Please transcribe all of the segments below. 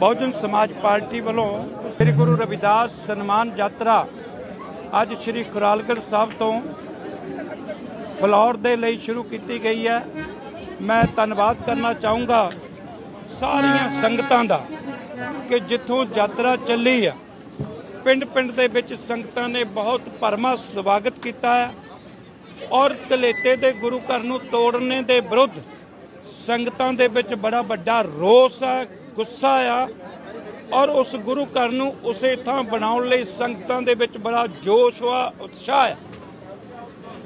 ਬਹੁਜਨ ਸਮਾਜ ਪਾਰਟੀ ਵੱਲੋਂ ਸ੍ਰੀ ਗੁਰੂ ਰਵਿਦਾਸ ਸਨਮਾਨ ਯਾਤਰਾ ਅੱਜ ਸ੍ਰੀ ਖੁਰਾਲਗੜ੍ਹ ਸਾਹਿਬ ਤੋਂ ਫਲੌਰ ਦੇ ਲਈ ਸ਼ੁਰੂ ਕੀਤੀ ਗਈ ਹੈ। ਮੈਂ ਧੰਨਵਾਦ ਕਰਨਾ ਚਾਹੂੰਗਾ ਸਾਰੀਆਂ ਸੰਗਤਾਂ ਦਾ ਕਿ ਜਿੱਥੋਂ ਯਾਤਰਾ ਚੱਲੀ ਆ ਪਿੰਡ ਪਿੰਡ ਦੇ ਵਿੱਚ ਸੰਗਤਾਂ ਨੇ ਬਹੁਤ ਭਰਮਾ ਸਵਾਗਤ ਕੀਤਾ ਹੈ ਔਰ ਤਲੇਤੇ ਦੇ ਗੁਰੂ ਘਰ ਨੂੰ ਤੋੜਨੇ ਦੇ ਵਿਰੁੱਧ ਸੰਗਤਾਂ ਦੇ ਵਿੱਚ ਬੜਾ ਵੱਡਾ ਰੋਸ ਹੈ। ਗੁੱਸਾ ਆ ਔਰ ਉਸ ਗੁਰੂ ਘਰ ਨੂੰ ਉਸੇ ਥਾਂ ਬਣਾਉਣ ਲਈ ਸੰਗਤਾਂ ਦੇ ਵਿੱਚ ਬੜਾ ਜੋਸ਼ ਆ ਉਤਸ਼ਾਹ ਆ।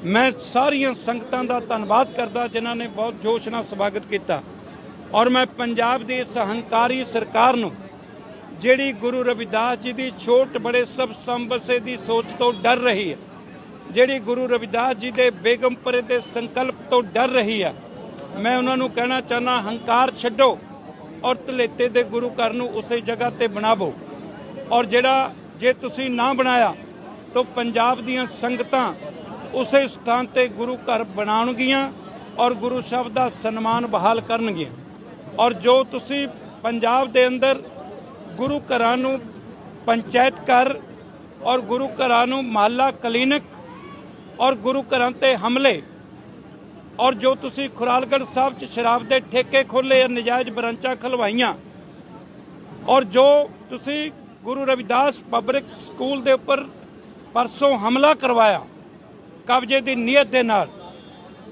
ਮੈਂ ਸਾਰੀਆਂ ਸੰਗਤਾਂ ਦਾ ਧੰਨਵਾਦ ਕਰਦਾ, ਜਿਨ੍ਹਾਂ ਨੇ ਬਹੁਤ ਜੋਸ਼ ਨਾਲ ਸਵਾਗਤ ਕੀਤਾ। ਔਰ ਮੈਂ ਪੰਜਾਬ ਦੀ ਇਸ ਹੰਕਾਰੀ ਸਰਕਾਰ ਨੂੰ, ਜਿਹੜੀ ਗੁਰੂ ਰਵਿਦਾਸ ਜੀ ਦੀ ਛੋਟ ਬੜੇ ਸਭ ਸੰਬਸੇ ਦੀ ਸੋਚ ਤੋਂ ਡਰ ਰਹੀ ਹੈ, ਜਿਹੜੀ ਗੁਰੂ ਰਵਿਦਾਸ ਜੀ ਦੇ ਬੇਗਮਪੁਰੇ ਦੇ ਸੰਕਲਪ ਤੋਂ ਡਰ ਰਹੀ ਹੈ, ਮੈਂ ਉਹਨਾਂ ਨੂੰ ਕਹਿਣਾ ਚਾਹਨਾ ਹੰਕਾਰ ਛੱਡੋ। ਔਰ ਤਲੇਤੇ ਦੇ ਗੁਰੂ ਘਰ ਨੂੰ ਉਸੇ ਜਗ੍ਹਾ ਤੇ ਬਣਾਵੋ। ਔਰ ਜਿਹੜਾ ਜੇ ਤੁਸੀਂ ਨਾ ਬਣਾਇਆ, ਤਾਂ ਪੰਜਾਬ ਦੀਆਂ ਸੰਗਤਾਂ ਉਸੇ ਸਥਾਨ ਤੇ ਗੁਰੂ ਘਰ ਬਣਾਉਣਗੀਆਂ ਔਰ ਗੁਰੂ ਸਾਹਿਬ ਦਾ ਸਨਮਾਨ ਬਹਾਲ ਕਰਨਗੀਆਂ। ਔਰ ਜੋ ਤੁਸੀਂ ਪੰਜਾਬ ਦੇ ਅੰਦਰ ਗੁਰੂ ਘਰਾਂ ਨੂੰ ਪੰਚਾਇਤ ਘਰ ਔਰ ਗੁਰੂ ਘਰਾਂ ਨੂੰ ਮਹੱਲਾ ਕਲੀਨਿਕ ਔਰ ਗੁਰੂ ਘਰਾਂ ਤੇ ਹਮਲੇ ਔਰ ਜੋ ਤੁਸੀਂ ਖੁਰਾਲਗੜ੍ਹ ਸਾਹਿਬ 'ਚ ਸ਼ਰਾਬ ਦੇ ਠੇਕੇ ਖੋਲੇ ਨਜਾਇਜ਼ ਬਰਾਂਚਾਂ ਖਲਵਾਈਆਂ। ਔਰ ਜੋ ਤੁਸੀਂ ਗੁਰੂ ਰਵਿਦਾਸ ਪਬਲਿਕ ਸਕੂਲ ਦੇ ਉੱਪਰ ਪਰਸੋਂ ਹਮਲਾ ਕਰਵਾਇਆ, ਕਬਜ਼ੇ ਦੀ ਨੀਅਤ ਦੇ ਨਾਲ,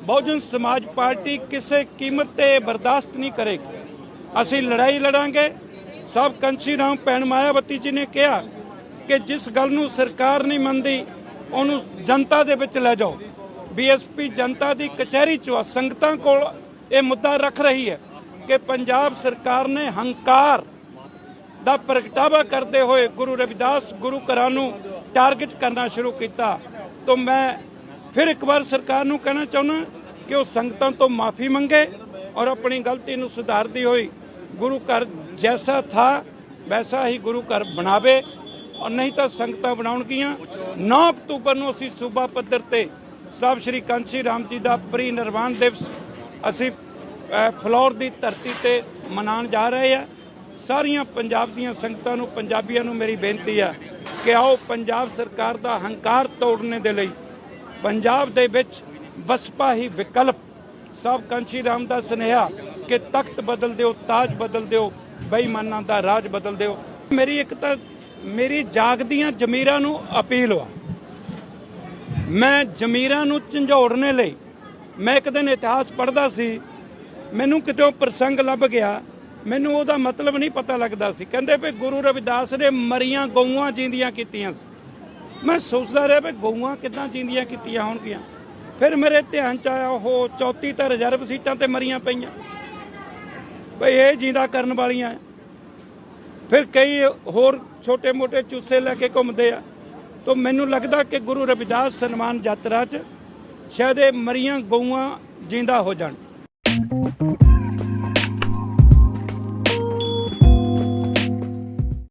ਬਹੁਜਨ ਸਮਾਜ ਪਾਰਟੀ ਕਿਸੇ ਕੀਮਤ ਤੇ ਬਰਦਾਸ਼ਤ ਨਹੀਂ ਕਰੇਗੀ। ਅਸੀਂ ਲੜਾਈ ਲੜਾਂਗੇ। ਸਭ ਕੰਚੀ ਰਾਮ ਭੈਣ ਮਾਇਆਵਤੀ ਜੀ ਨੇ ਕਿਹਾ ਕਿ ਜਿਸ ਗੱਲ ਨੂੰ ਸਰਕਾਰ ਨਹੀਂ ਮੰਨਦੀ, ਉਹਨੂੰ ਜਨਤਾ ਦੇ ਵਿੱਚ ਲੈ ਜਾਓ। ਬੀਐਸਪੀ ਜਨਤਾ ਦੀ ਕਚਹਿਰੀ ਚ ਸੰਗਤਾਂ ਕੋਲ ਇਹ ਮੁੱਦਾ ਰੱਖ ਰਹੀ ਹੈ ਕਿ ਪੰਜਾਬ ਸਰਕਾਰ ਨੇ ਹੰਕਾਰ ਦਾ ਪ੍ਰਗਟਾਵਾ ਕਰਦੇ ਹੋਏ ਗੁਰੂ ਰਵਿਦਾਸ ਗੁਰੂ ਘਰਾਂ ਨੂੰ ਟਾਰਗੇਟ ਕਰਨਾ ਸ਼ੁਰੂ ਕੀਤਾ। ਤਾਂ ਮੈਂ ਫਿਰ ਇੱਕ ਵਾਰ ਸਰਕਾਰ ਨੂੰ ਕਹਿਣਾ ਚਾਹੁੰਦਾ ਕਿ ਉਹ ਸੰਗਤਾਂ ਤੋਂ ਮਾਫੀ ਮੰਗੇ ਔਰ ਆਪਣੀ ਗਲਤੀ ਨੂੰ ਸੁਧਾਰਦੀ ਹੋਈ ਗੁਰੂ ਘਰ ਜੈਸਾ ਥਾ, ਵੈਸਾ ਹੀ ਗੁਰੂ ਘਰ ਬਣਾਵੇ। ਔਰ ਨਹੀਂ ਤਾਂ ਸੰਗਤਾਂ ਬਣਾਉਣਗੀਆਂ। 9 ਅਕਤੂਬਰ ਨੂੰ ਅਸੀਂ ਸੂਬਾ ਪੱਧਰ ਤੇ ਸਭ ਸ਼੍ਰੀ ਕਾਂਚੀ ਰਾਮ ਜੀ ਦਾ ਪ੍ਰੀ ਨਿਰਵਾਣ ਦਿਵਸ ਅਸੀਂ ਅ, ਫਲੋਰ ਦੀ ਧਰਤੀ ਤੇ ਮਨਾਉਣ ਜਾ ਰਹੇ ਹਾਂ। ਸਾਰੀਆਂ ਪੰਜਾਬ ਦੀਆਂ ਸੰਗਤਾਂ ਨੂੰ ਪੰਜਾਬੀਆਂ ਨੂੰ ਮੇਰੀ ਬੇਨਤੀ ਹੈ ਕਿ ਆਓ ਪੰਜਾਬ ਸਰਕਾਰ ਦਾ ਹੰਕਾਰ ਤੋੜਨੇ ਦੇ ਲਈ ਪੰਜਾਬ ਦੇ ਵਿੱਚ ਬਸਪਾ ਹੀ ਵਿਕਲਪ। ਸਭ ਕਾਂਚੀ ਰਾਮ ਦਾ ਸੁਨੇਹਾ ਕਿ ਤਖਤ ਬਦਲ ਦਿਓ ਤਾਜ ਬਦਲ ਦਿਓ ਬੇਈਮਾਨਾਂ ਦਾ ਰਾਜ ਬਦਲ ਦਿਓ। ਮੇਰੀ ਇੱਕ ਤਾਂ ਮੇਰੀ ਜਾਗਦੀਆਂ ਜ਼ਮੀਰਾਂ ਨੂੰ ਅਪੀਲ ਵਾ ਮੈਂ ਜ਼ਮੀਰਾਂ ਨੂੰ ਝੰਜੋੜਨੇ ਲਈ, ਮੈਂ ਇੱਕ ਦਿਨ ਇਤਿਹਾਸ ਪੜ੍ਹਦਾ ਸੀ, ਮੈਨੂੰ ਕਿਤੋਂ ਪ੍ਰਸੰਗ ਲੱਭ ਗਿਆ, ਮੈਨੂੰ ਉਹਦਾ ਮਤਲਬ ਨਹੀਂ ਪਤਾ ਲੱਗਦਾ ਸੀ। ਕਹਿੰਦੇ ਵੀ ਗੁਰੂ ਰਵਿਦਾਸ ਨੇ ਮਰੀਆਂ ਗਊਆਂ ਜਿੰਦੀਆਂ ਕੀਤੀਆਂ ਸੀ। ਮੈਂ ਸੋਚਦਾ ਰਿਹਾ ਵੀ ਗਊਆਂ ਕਿੱਦਾਂ ਜਿੰਦੀਆਂ ਕੀਤੀਆਂ ਹੋਣਗੀਆਂ। ਫਿਰ ਮੇਰੇ ਧਿਆਨ ਚ ਆਇਆ ਉਹ 34 ਤਾਂ ਰਿਜ਼ਰਵ ਸੀਟਾਂ ਤੇ ਮਰੀਆਂ ਪਈਆਂ। ਭਈ ਇਹ ਜਿੰਦਾ ਕਰਨ ਵਾਲੀਆਂ। ਫਿਰ ਕਈ ਹੋਰ ਛੋਟੇ-ਮੋਟੇ ਚੂਸੇ ਲੈ ਕੇ ਘੁੰਮਦੇ ਆ। ਤਾਂ ਮੈਨੂੰ ਲੱਗਦਾ ਕਿ ਗੁਰੂ ਰਵਿਦਾਸ ਸਨਮਾਨ ਯਾਤਰਾ 'ਚ ਸ਼ਾਇਦ ਇਹ ਮਰੀਆਂ ਗਊਆਂ ਜਿੰਦਾ ਹੋ ਜਾਣ।